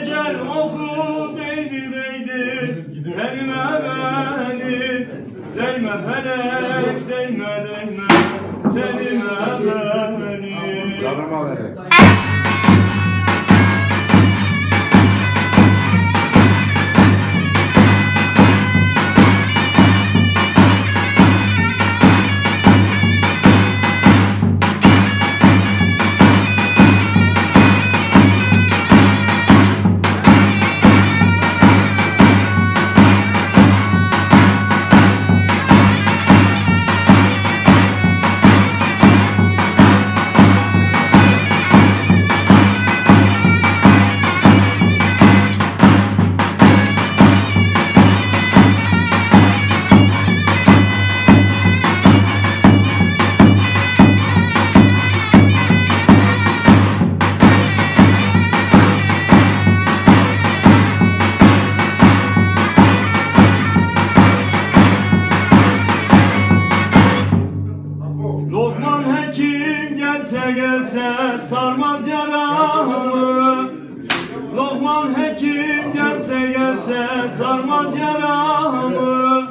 güzel oku değdi değdi. Tenime benim Değme felek değme değme. Tenime benim Canıma verin. Lokman hekim gelse gelse sarmaz yaramı. Lokman hekim gelse gelse sarmaz yaramı